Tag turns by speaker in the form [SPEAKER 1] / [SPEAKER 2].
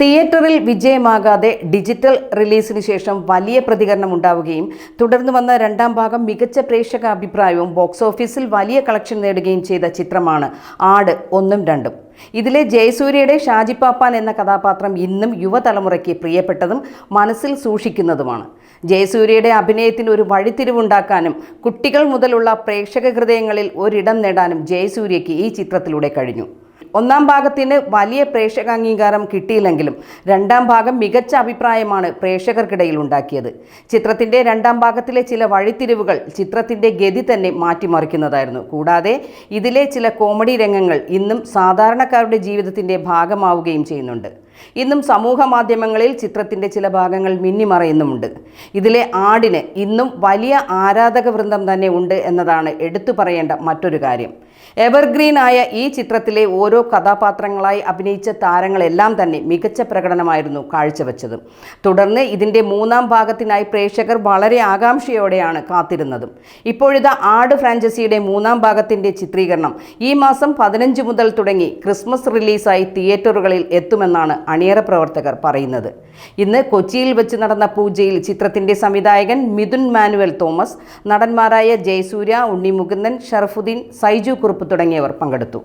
[SPEAKER 1] തിയേറ്ററിൽ വിജയമാകാതെ ഡിജിറ്റൽ റിലീസിന് ശേഷം വലിയ പ്രതികരണം ഉണ്ടാവുകയും തുടർന്ന് വന്ന രണ്ടാം ഭാഗം മികച്ച പ്രേക്ഷക അഭിപ്രായവും ബോക്സ് ഓഫീസിൽ വലിയ കളക്ഷൻ നേടുകയും ചെയ്ത ചിത്രമാണ് ആട് ഒന്നും രണ്ടും. ഇതിലെ ജയസൂര്യയുടെ ഷാജിപ്പാപ്പാൻ എന്ന കഥാപാത്രം ഇന്നും യുവതലമുറയ്ക്ക് പ്രിയപ്പെട്ടതും മനസ്സിൽ സൂക്ഷിക്കുന്നതുമാണ്. ജയസൂര്യയുടെ അഭിനയത്തിന് ഒരു വഴിത്തിരിവുണ്ടാക്കാനും കുട്ടികൾ മുതലുള്ള പ്രേക്ഷക ഹൃദയങ്ങളിൽ ഒരിടം നേടാനും ജയസൂര്യയ്ക്ക് ഈ ചിത്രത്തിലൂടെ കഴിഞ്ഞു. ഒന്നാം ഭാഗത്തിന് വലിയ പ്രേക്ഷക അംഗീകാരം കിട്ടിയില്ലെങ്കിലും രണ്ടാം ഭാഗം മികച്ച അഭിപ്രായമാണ് പ്രേക്ഷകർക്കിടയിൽ ഉണ്ടാക്കിയത്. ചിത്രത്തിന്റെ രണ്ടാം ഭാഗത്തിലെ ചില വഴിത്തിരിവുകൾ ചിത്രത്തിന്റെ ഗതി തന്നെ മാറ്റിമറിക്കുന്നതായിരുന്നു. കൂടാതെ ഇതിലെ ചില കോമഡി രംഗങ്ങൾ ഇന്നും സാധാരണക്കാരുടെ ജീവിതത്തിന്റെ ഭാഗമാവുകയും ചെയ്യുന്നുണ്ട്. ഇന്നും സമൂഹ മാധ്യമങ്ങളിൽ ചിത്രത്തിന്റെ ചില ഭാഗങ്ങൾ മിന്നിമറയുന്നുമുണ്ട്. ഇതിലെ ആടിന് ഇന്നും വലിയ ആരാധക വൃന്ദം തന്നെ ഉണ്ട് എന്നതാണ് എടുത്തു പറയേണ്ട മറ്റൊരു കാര്യം. എവർഗ്രീൻ ആയ ഈ ചിത്രത്തിലെ ഓരോ കഥാപാത്രങ്ങളായി അഭിനയിച്ച താരങ്ങളെല്ലാം തന്നെ മികച്ച പ്രകടനമായിരുന്നു കാഴ്ചവെച്ചത്. തുടർന്ന് ഇതിന്റെ മൂന്നാം ഭാഗത്തിനായി പ്രേക്ഷകർ വളരെ ആകാംക്ഷയോടെയാണ് കാത്തിരുന്നതും. ഇപ്പോഴിതാ ആട് ഫ്രാഞ്ചൈസിയുടെ മൂന്നാം ഭാഗത്തിന്റെ ചിത്രീകരണം ഈ മാസം പതിനഞ്ച് മുതൽ തുടങ്ങി ക്രിസ്മസ് റിലീസായി തിയേറ്ററുകളിൽ എത്തുമെന്നാണ് അണിയറ പ്രവർത്തകർ പറയുന്നത്. ഇന്ന് കൊച്ചിയിൽ വെച്ച് നടന്ന പൂജയിൽ ചിത്രത്തിന്റെ സംവിധായകൻ മിഥുൻ മാനുവൽ തോമസ് നടന്മാരായ ജയസൂര്യ ഉണ്ണി മുകുന്ദൻ ഷറഫുദ്ദീൻ സൈജു കുറുപ്പ് തുടങ്ങിയവർ പങ്കെടുത്തു.